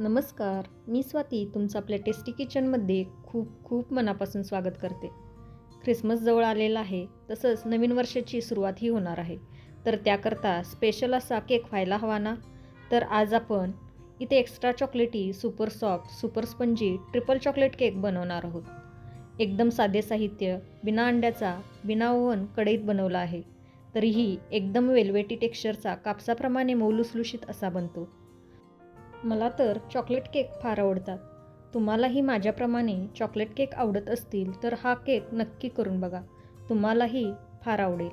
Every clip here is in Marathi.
नमस्कार मी स्वाती तुमचं आपल्या टेस्टी किचनमध्ये खूप खूप मनापासून स्वागत करते. ख्रिसमस जवळ आलेला आहे तसंच नवीन वर्षाची सुरुवातही होणार आहे. तर त्याकरता स्पेशल असा केक व्हायला हवा ना? तर आज आपण इथे extra chocolatey super soft super spongy triple chocolate cake बनवणार आहोत. एकदम साधे साहित्य बिना अंड्याचा बिना ओव्हन कढईत बनवला आहे. तरीही एकदम वेलवेटी टेक्स्चरचा कापसाप्रमाणे मौलुसलुशीत असा बनतो. मला तर चॉकलेट केक फार आवडतात. तुम्हालाही माझ्याप्रमाणे चॉकलेट केक आवडत असतील तर हा केक नक्की करून बघा. तुम्हालाही फार आवडेल.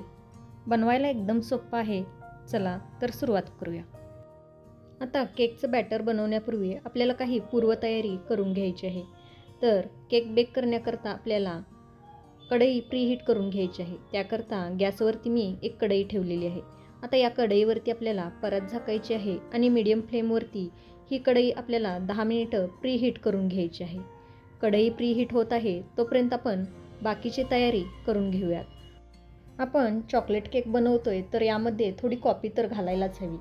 बनवायला एकदम सोपं आहे. चला तर सुरुवात करूया. आता केकचं बॅटर बनवण्यापूर्वी आपल्याला काही पूर्वतयारी करून घ्यायची आहे. तर केक बेक करण्याकरता आपल्याला कढई प्रीहीट करून घ्यायची आहे. त्याकरता गॅसवरती मी एक कढई ठेवलेली आहे. आता या कढईवरती आपल्याला परत झाकायची आहे आणि मीडियम फ्लेमवरती ही कढई आपल्याला दहा मिनिटं प्रीहीट करून घ्यायची आहे. कढई प्रीहीट होत आहे तोपर्यंत आपण बाकीची तयारी करून घेऊयात. आपण चॉकलेट केक बनवतोय तर यामध्ये थोडी कॉफी तर घालायलाच हवी.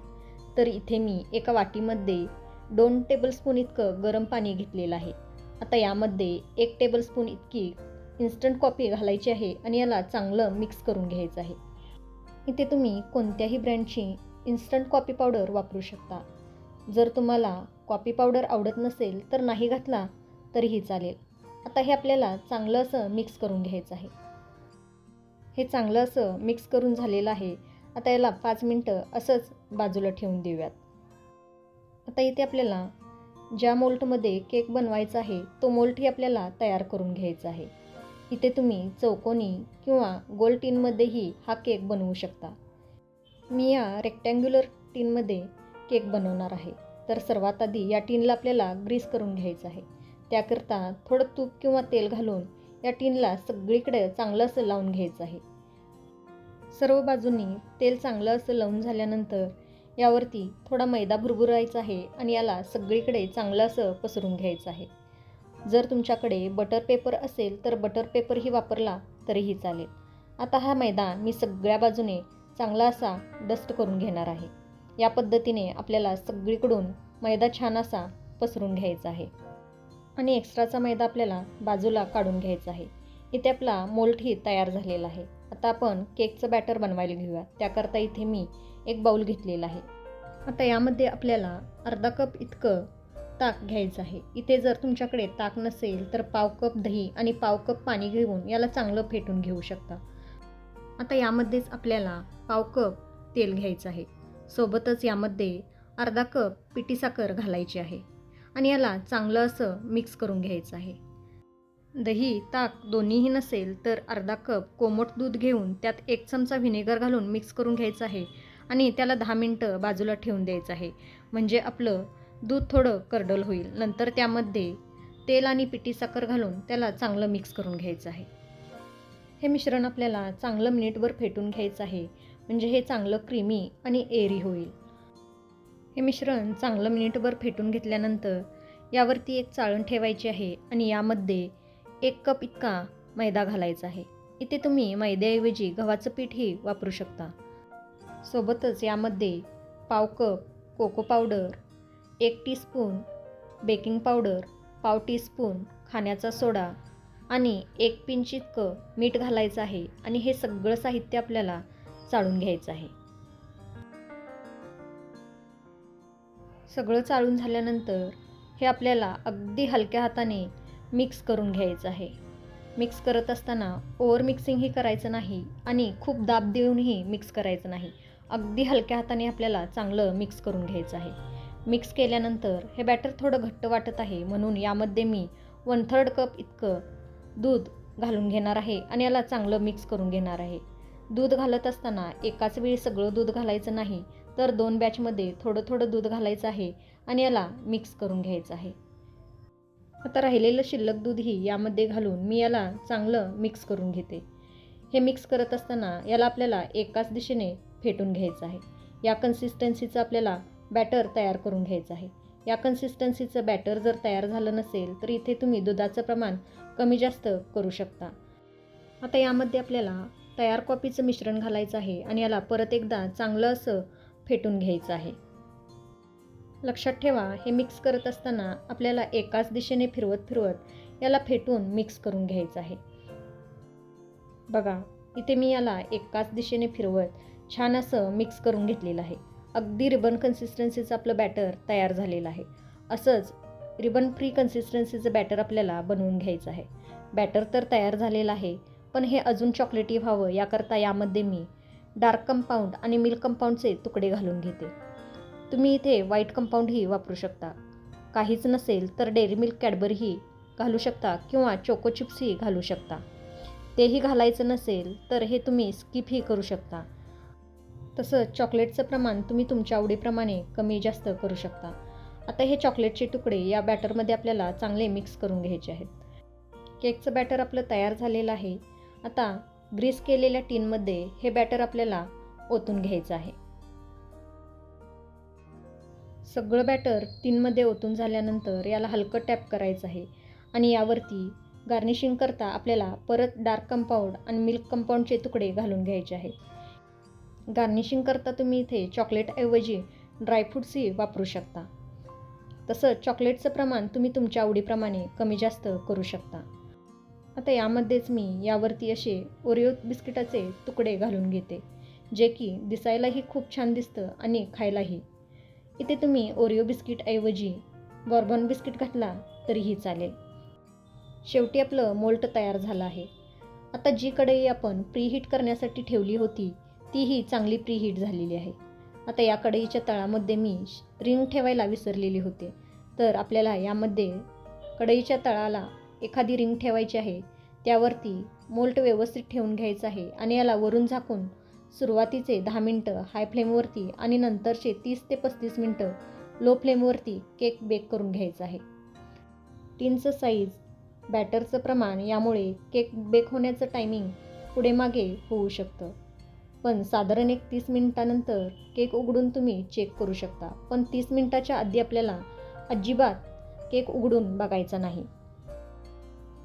तर इथे मी एका वाटीमध्ये दोन टेबलस्पून इतकं गरम पाणी घेतलेलं आहे. आता यामध्ये एक टेबलस्पून इतकी इन्स्टंट कॉफी घालायची आहे आणि याला चांगलं मिक्स करून घ्यायचं आहे. इथे तुम्ही कोणत्याही ब्रँडची इन्स्टंट कॉफी पावडर वापरू शकता. जर तुम्हाला कॉपी पावडर आवडत नसेल तर नाही घातला तरीही चालेल. आता हे आपल्याला चांगलं असं मिक्स करून घ्यायचं आहे. हे चांगलं असं मिक्स करून झालेलं आहे. आता याला पाच मिनटं असंच बाजूला ठेवून देऊयात. आता इथे आपल्याला ज्या मोल्टमध्ये केक बनवायचा आहे तो मोल्टही आपल्याला तयार करून घ्यायचा आहे. इथे तुम्ही चौकोनी किंवा गोल टीनमध्येही हा केक बनवू शकता. मी या रेक्टँग्युलर टीनमध्ये केक बनवणार आहे. तर सर्वात आधी या टीनला आपल्याला ग्रीस करून घ्यायचं आहे. त्याकरता थोडं तूप किंवा तेल घालून या टीनला सगळीकडे चांगलं असं लावून घ्यायचं आहे. सर्व बाजूंनी तेल चांगलं असं लावून झाल्यानंतर यावरती थोडा मैदा भुरभुरायचा आहे आणि याला सगळीकडे चांगलं असं पसरून घ्यायचं आहे. जर तुमच्याकडे बटर पेपर असेल तर बटर पेपरही वापरला तरीही चालेल. आता हा मैदा मी सगळ्या बाजूने चांगला असा डस्ट करून घेणार आहे. या पद्धतीने आपल्याला सगळीकडून मैदा छान असा पसरून घ्यायचा आहे. आणि एक्स्ट्राचा मैदा आपल्याला बाजूला काढून घ्यायचा आहे. इथे आपला मोल्टही तयार झालेला आहे. आता आपण केकचं बॅटर बनवायला घेऊया. त्याकरता इथे मी एक बाऊल घेतलेला आहे. आता यामध्ये आपल्याला अर्धा कप इतकं ताक घ्यायचं आहे. इथे जर तुमच्याकडे ताक नसेल तर पाव कप दही आणि पाव कप पाणी घेऊन याला चांगलं फेटून घेऊ शकता. आता यामध्येच आपल्याला पाव कप तेल घ्यायचं आहे. सोबतच यामध्ये अर्धा कप पिठी साखर घालायची आहे आणि याला चांगलं असं मिक्स करून घ्यायचं आहे. दही ताक दोन्हीही नसेल तर अर्धा कप कोमट दूध घेऊन त्यात एक चमचा व्हिनेगर घालून मिक्स करून घ्यायचं आहे आणि त्याला दहा मिनटं बाजूला ठेवून द्यायचं आहे. म्हणजे आपलं दूध थोडं करडल होईल. नंतर त्यामध्ये तेल आणि पिठी साखर घालून त्याला चांगलं मिक्स करून घ्यायचं आहे. हे मिश्रण आपल्याला चांगलं मिनिटभर फेटून घ्यायचं आहे. म्हणजे हे चांगलं क्रीमी आणि एरी होईल. हे मिश्रण चांगलं मिनिटभर फेटून घेतल्यानंतर यावरती एक चाळण ठेवायची आहे आणि यामध्ये एक कप इतका मैदा घालायचा आहे. इथे तुम्ही मैद्याऐवजी गव्हाचं पीठही वापरू शकता. सोबतच यामध्ये पाव कप कोको पावडर एक टीस्पून बेकिंग पावडर पाव टीस्पून खाण्याचा सोडा आणि एक पिंच इतकं मीठ घालायचं आहे. आणि हे सगळं साहित्य आपल्याला चाळून घ्यायचं आहे. सगळं चाळून झाल्यानंतर हे आपल्याला अगदी हलक्या हाताने मिक्स करून घ्यायचं आहे. मिक्स करत असताना ओव्हर मिक्सिंगही करायचं नाही आणि खूप दाब देऊनही मिक्स करायचं नाही. अगदी हलक्या हाताने आपल्याला चांगलं मिक्स करून घ्यायचं आहे. मिक्स केल्यानंतर हे बॅटर थोडं घट्ट वाटत आहे म्हणून यामध्ये मी वन थर्ड कप इतकं दूध घालून घेणार आहे आणि याला चांगलं मिक्स करून घेणार आहे. दूध घालत असताना एकाच वेळी सगळं दूध घालायचं नाही तर दोन बॅचमध्ये थोडं थोडं दूध घालायचं आहे आणि याला मिक्स करून घ्यायचं आहे. आता राहिलेलं शिल्लक दूधही यामध्ये घालून मी याला चांगलं मिक्स करून घेते. हे मिक्स करत असताना याला आपल्याला एकाच दिशेने फेटून घ्यायचं आहे. या कन्सिस्टन्सीचं आपल्याला बॅटर तयार करून घ्यायचं आहे. या कन्सिस्टन्सीचं बॅटर जर तयार झालं नसेल तर इथे तुम्ही दुधाचं प्रमाण कमी जास्त करू शकता. आता यामध्ये आपल्याला तयार कॉफीचं मिश्रण घालायचं आहे आणि याला परत एकदा चांगलं असं फेटून घ्यायचं आहे. लक्षात ठेवा हे मिक्स करत असताना आपल्याला एकाच दिशेने फिरवत फिरवत याला फेटून मिक्स करून घ्यायचं आहे. बघा इथे मी याला एकाच दिशेने फिरवत छान असं मिक्स करून घेतलेलं आहे. अगदी रिबन कन्सिस्टन्सीचं आपलं बॅटर तयार झालेलं आहे. असंच रिबन फ्री कन्सिस्टन्सीचं बॅटर आपल्याला बनवून घ्यायचं आहे. बॅटर तर तयार झालेलं आहे पण हे अजून चॉकलेटी व्हावं याकरता यामध्ये मी डार्क कंपाऊंड आणि मिल्क कंपाऊंडचे तुकडे घालून घेते. तुम्ही इथे व्हाईट कंपाऊंडही वापरू शकता. काहीच नसेल तर डेअरी मिल्क कॅडबरीही घालू शकता किंवा चोको चिप्सही घालू शकता. तेही घालायचं नसेल तर हे तुम्ही स्किपही करू शकता. तसं चॉकलेटचं प्रमाण तुम्ही तुमच्या आवडीप्रमाणे कमी जास्त करू शकता. आता हे चॉकलेटचे तुकडे या बॅटरमध्ये आपल्याला चांगले मिक्स करून घ्यायचे आहेत. केकचं बॅटर आपलं तयार झालेलं आहे. आता ग्रीस केलेल्या टीनमध्ये हे बॅटर आपल्याला ओतून घ्यायचं आहे. सगळं बॅटर टीनमध्ये ओतून झाल्यानंतर याला हलकं टॅप करायचं आहे आणि यावरती गार्निशिंग करता आपल्याला परत डार्क कंपाऊंड आणि मिल्क कंपाऊंडचे तुकडे घालून घ्यायचे आहेत गार्निशिंग करता तुम्ही इथे चॉकलेटऐवजी ड्रायफ्रूट्सही वापरू शकता. तसं चॉकलेटचं प्रमाण तुम्ही तुमच्या आवडीप्रमाणे कमी जास्त करू शकता. आता यामध्येच मी यावरती असे ओरिओ बिस्किटाचे तुकडे घालून घेते जे की दिसायलाही खूप छान दिसतं आणि खायलाही. इथे तुम्ही ओरिओ बिस्किटऐवजी बॉर्बन बिस्किट घातला तरीही चालेल. शेवटी आपलं मोल्ट तयार झालं आहे. आता जी कढई आपण प्रीहीट करण्यासाठी ठेवली होती तीही चांगली प्रीहीट झालेली आहे. आता या कढईच्या तळामध्ये मी रिंग ठेवायला विसरलेली होते. तर आपल्याला यामध्ये कढईच्या तळाला एखादी रिंग ठेवायची आहे त्यावरती मोल्ट व्यवस्थित ठेवून घ्यायचं आहे आणि याला वरून झाकून सुरुवातीचे दहा मिनटं हाय फ्लेमवरती आणि नंतरचे तीस ते पस्तीस मिनटं लो फ्लेमवरती केक बेक करून घ्यायचा आहे. टीनचं साईज बॅटरचं प्रमाण यामुळे केक बेक होण्याचं टायमिंग पुढे मागे होऊ शकतं. पण साधारण एक तीस मिनिटानंतर केक उघडून तुम्ही चेक करू शकता. पण तीस मिनिटाच्या आधी आपल्याला अजिबात केक उघडून बघायचा नाही.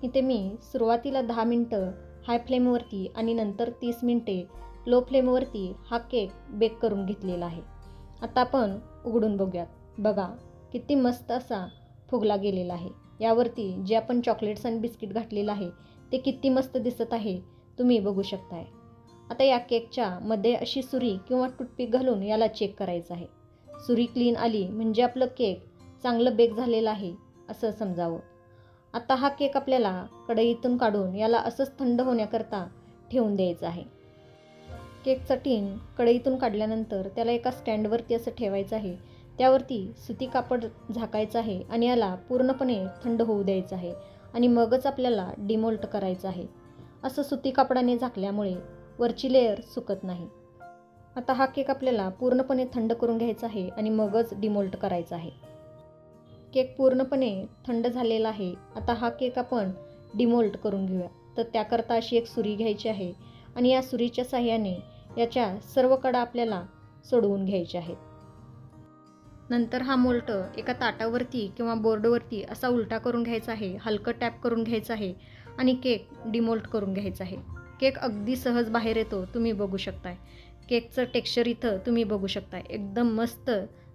इथे मी सुरुवातीला दहा मिनटं हाय फ्लेमवरती आणि नंतर तीस मिनटे लो फ्लेमवरती हा केक बेक करून घेतलेला आहे. आता आपण उघडून बघूयात. बघा किती मस्त असा फुगला गेलेला आहे. यावरती जे आपण चॉकलेट्स आणि बिस्किट घातलेलं आहे ते किती मस्त दिसत आहे तुम्ही बघू शकताय. आता या केकच्या मध्ये अशी सुरी किंवा टूथपिक घालून याला चेक करायचं आहे. सुरी क्लीन आली म्हणजे आपलं केक चांगलं बेक झालेलं आहे असं समजावं. आता हा केक आपल्याला कढईतून काढून याला असंच थंड होण्याकरता ठेवून द्यायचं आहे. केकचा टीन कढईतून काढल्यानंतर त्याला एका स्टँडवरती असं ठेवायचं आहे. त्यावरती सुती कापड झाकायचं आहे आणि याला पूर्णपणे थंड होऊ द्यायचं आहे आणि मगच आपल्याला डिमोल्ट करायचं आहे. असं सुती कापडाने झाकल्यामुळे वरची लेअर सुकत नाही. आता हा केक आपल्याला पूर्णपणे थंड करून घ्यायचा आहे आणि मगच डिमोल्ट करायचा आहे. केक पूर्णपणे थंड झालेला आहे. आता हा केक आपण डिमोल्ट करून घेऊया. तर त्याकरता अशी एक सुरी घ्यायची आहे आणि या सुरीच्या साह्याने याच्या सर्व कडा आपल्याला सोडवून घ्यायच्या आहेत. नंतर हा मोल्ट एका ताटावरती किंवा बोर्डवरती असा उलटा करून घ्यायचा आहे. हलकं टॅप करून घ्यायचं आहे आणि केक डिमोल्ट करून घ्यायचा आहे. केक अगदी सहज बाहेर येतो तुम्ही बघू शकताय. केकचं टेक्स्चर इथं तुम्ही बघू शकताय. एकदम मस्त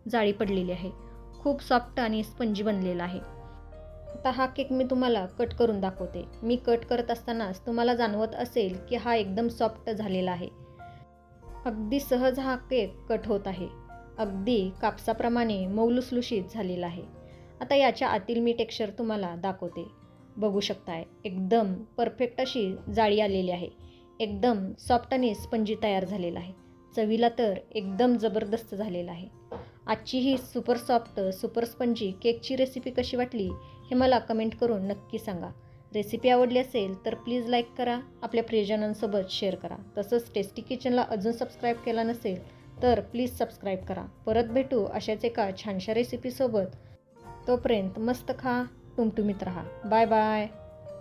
जाळी पडलेली आहे. खूप सॉफ्ट आणि स्पंजी बनलेला आहे. आता हा केक मी तुम्हाला कट करून दाखवते. मी कट करत असतानाच तुम्हाला जाणवत असेल की हा एकदम सॉफ्ट झालेला आहे. अगदी सहज हा केक कट होत आहे. अगदी कापसाप्रमाणे मौलुसलुशीत झालेला आहे. आता याच्या आतील मी टेक्स्चर तुम्हाला दाखवते. बघू शकताय एकदम परफेक्ट अशी जाळी आलेली आहे. एकदम सॉफ्ट आणि स्पंजी तयार झालेला आहे. चवीला तर एकदम जबरदस्त झालेला आहे. आजची ही सुपर सॉफ्ट सुपर स्पंजी केकची रेसिपी कशी वाटली हे मला कमेंट करून नक्की सांगा. रेसिपी आवडली असेल तर प्लीज लाईक करा आपल्या प्रियजनांसोबत शेअर करा. तसंच टेस्टी किचनला अजून सबस्क्राईब केला नसेल तर प्लीज सबस्क्राईब करा. परत भेटू अशाच एका छानशा रेसिपीसोबत तोपर्यंत मस्त खा टुमटुमीत राहा. Bye bye